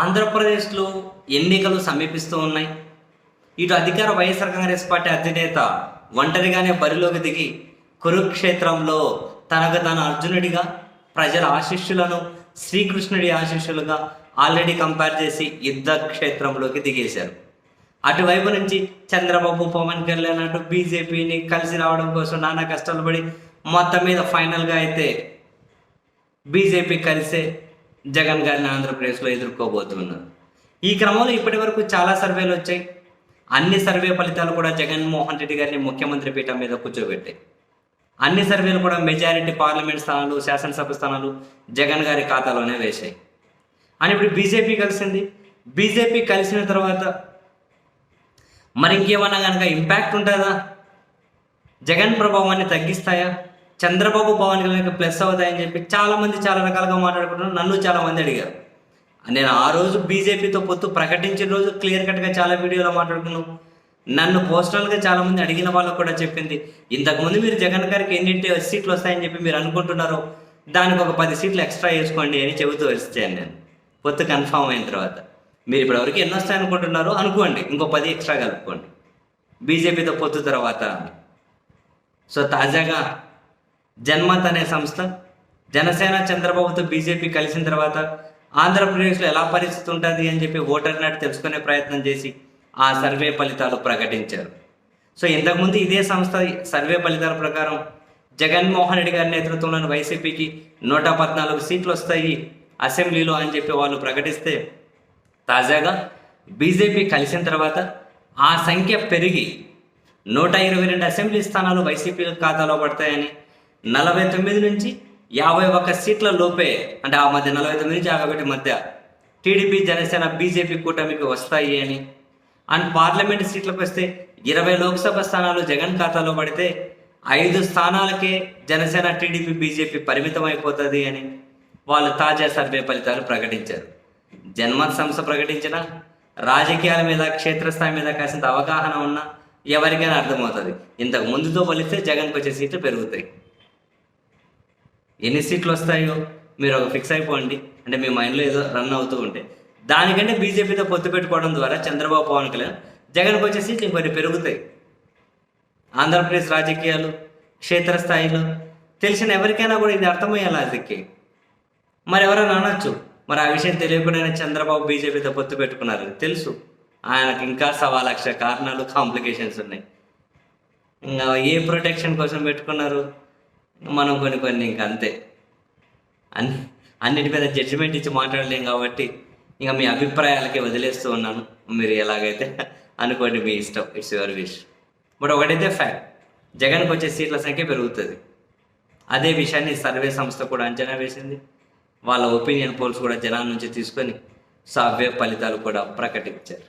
ఆంధ్రప్రదేశ్లో ఎన్నికలు సమీపిస్తూ ఉన్నాయి. ఇటు అధికార వైఎస్ఆర్ కాంగ్రెస్ పార్టీ అధినేత ఒంటరిగానే బరిలోకి దిగి కురుక్షేత్రంలో తనకు తన అర్జునుడిగా ప్రజల ఆశిష్యులను శ్రీకృష్ణుడి ఆశిష్యులుగా ఆల్రెడీ కంపేర్ చేసి యుద్ధ క్షేత్రంలోకి దిగేశారు. అటువైపు నుంచి చంద్రబాబు పవన్ కళ్యాణ్ అటు బీజేపీని కలిసి రావడం కోసం నానా కష్టాలు పడి మొత్తం మీద ఫైనల్గా అయితే బీజేపీ కలిసే జగన్ గారిని ఆంధ్రప్రదేశ్లో ఎదుర్కోబోతున్నారు. ఈ క్రమంలో ఇప్పటి వరకు చాలా సర్వేలు వచ్చాయి. అన్ని సర్వే ఫలితాలు కూడా జగన్మోహన్ రెడ్డి గారిని ముఖ్యమంత్రి పీఠం మీద కూర్చోబెట్టాయి. అన్ని సర్వేలు కూడా మెజారిటీ పార్లమెంట్ స్థానాలు శాసనసభ స్థానాలు జగన్ గారి ఖాతాలోనే వేశాయి. అని ఇప్పుడు బీజేపీ కలిసింది. బీజేపీ కలిసిన తర్వాత మరి ఇంకేమన్నా కనుక ఇంపాక్ట్ ఉంటుందా? జగన్ ప్రభావాన్ని తగ్గిస్తాయా? చంద్రబాబు పవన్ కళ్యాణ్కి ప్లస్ అవుతాయని చెప్పి చాలామంది చాలా రకాలుగా మాట్లాడుకుంటున్నారు. నన్ను చాలా మంది అడిగారు. నేను ఆ రోజు బీజేపీతో పొత్తు ప్రకటించిన రోజు క్లియర్ కట్గా చాలా వీడియోలో మాట్లాడుకున్నాం. నన్ను పోస్టల్గా చాలామంది అడిగిన వాళ్ళకు కూడా చెప్పింది. ఇంతకుముందు మీరు జగన్ గారికి ఎన్నింటి సీట్లు వస్తాయని చెప్పి మీరు అనుకుంటున్నారు దానికి ఒక పది సీట్లు ఎక్స్ట్రా వేసుకోండి అని చెబుతూ వచ్చాను నేను. పొత్తు కన్ఫామ్ అయిన తర్వాత. మీరు ఇప్పటివరకు ఎన్ని వస్తాయి అనుకుంటున్నారు అనుకోండి. ఇంకో పది ఎక్స్ట్రా కలుపుకోండి. బీజేపీతో పొత్తు తర్వాత. సో తాజాగా జన్మత్ అనే సంస్థ జనసేన చంద్రబాబుతో బీజేపీ కలిసిన తర్వాత ఆంధ్రప్రదేశ్లో ఎలా పరిస్థితి ఉంటుంది అని చెప్పి ఓటర్ నాటి తెలుసుకునే ప్రయత్నం చేసి ఆ సర్వే ఫలితాలు ప్రకటించారు. సో ఇంతకుముందు ఇదే సంస్థ సర్వే ఫలితాల ప్రకారం జగన్మోహన్ రెడ్డి గారి నేతృత్వంలోని వైసీపీకి నూట పద్నాలుగు సీట్లు వస్తాయి అసెంబ్లీలో అని చెప్పి వాళ్ళు ప్రకటిస్తే తాజాగా బీజేపీ కలిసిన తర్వాత ఆ సంఖ్య పెరిగి నూట ఇరవై రెండు అసెంబ్లీ స్థానాలు వైసీపీ ఖాతాలో పడతాయని నలభై తొమ్మిది నుంచి యాభై ఒక్క సీట్ల లోపే అంటే ఆ మధ్య నలభై తొమ్మిది నుంచి యాభై ఒకటి మధ్య టీడీపీ జనసేన బీజేపీ కూటమికి వస్తాయి అని. అండ్ పార్లమెంట్ సీట్లకు వస్తే ఇరవై లోక్సభ స్థానాలు జగన్ ఖాతాలో పడితే ఐదు స్థానాలకే జనసేన టీడీపీ బీజేపీ పరిమితం అయిపోతుంది అని వాళ్ళు తాజా సర్వే ఫలితాలు ప్రకటించారు. జన్మత్ సంస్థ ప్రకటించిన రాజకీయాల మీద క్షేత్రస్థాయి మీద కాసింత అవగాహన ఉన్నా ఎవరికైనా అర్థమవుతుంది. ఇంతకు ముందుతో పోలిస్తే జగన్కి వచ్చే సీట్లు పెరుగుతాయి. ఎన్ని సీట్లు వస్తాయో మీరు ఒక ఫిక్స్ అయిపోండి. అంటే మీ మైండ్లో ఏదో రన్ అవుతూ ఉంటే. దానికంటే బీజేపీతో పొత్తు పెట్టుకోవడం ద్వారా చంద్రబాబు పవన్ కళ్యాణ్ జగన్కి వచ్చే సీట్లు ఇంకొన్ని పెరుగుతాయి. ఆంధ్రప్రదేశ్ రాజకీయాలు క్షేత్రస్థాయిలో తెలిసిన ఎవరికైనా కూడా ఇది అర్థమయ్యేలా లాజిక్కి. మరి ఎవరైనా అనొచ్చు. మరి ఆ విషయం తెలియకుండానే చంద్రబాబు బీజేపీతో పొత్తు పెట్టుకున్నారు తెలుసు. ఆయనకు ఇంకా సవా లక్ష కారణాలు కాంప్లికేషన్స్ ఉన్నాయి. ఇంకా ఏ ప్రొటెక్షన్ కోసం పెట్టుకున్నారు? మనం కొన్ని కొన్ని ఇంక అంతే. అన్ని అన్నిటి మీద జడ్జిమెంట్ ఇచ్చి మాట్లాడలేం కాబట్టి ఇంకా మీ అభిప్రాయాలకే వదిలేస్తూ ఉన్నాను. మీరు ఎలాగైతే అనుకోండి మీ ఇష్టం ఇట్స్ యువర్ విష్ బట్ ఒకటైతే ఫ్యాక్ట్ జగన్కి వచ్చే సీట్ల సంఖ్య పెరుగుతుంది. అదే విషయాన్ని సర్వే సంస్థ కూడా అంచనా వేసింది. వాళ్ళ ఒపీనియన్ పోల్స్ కూడా జనాల నుంచి తీసుకొని సర్వే ఫలితాలు కూడా ప్రకటించారు.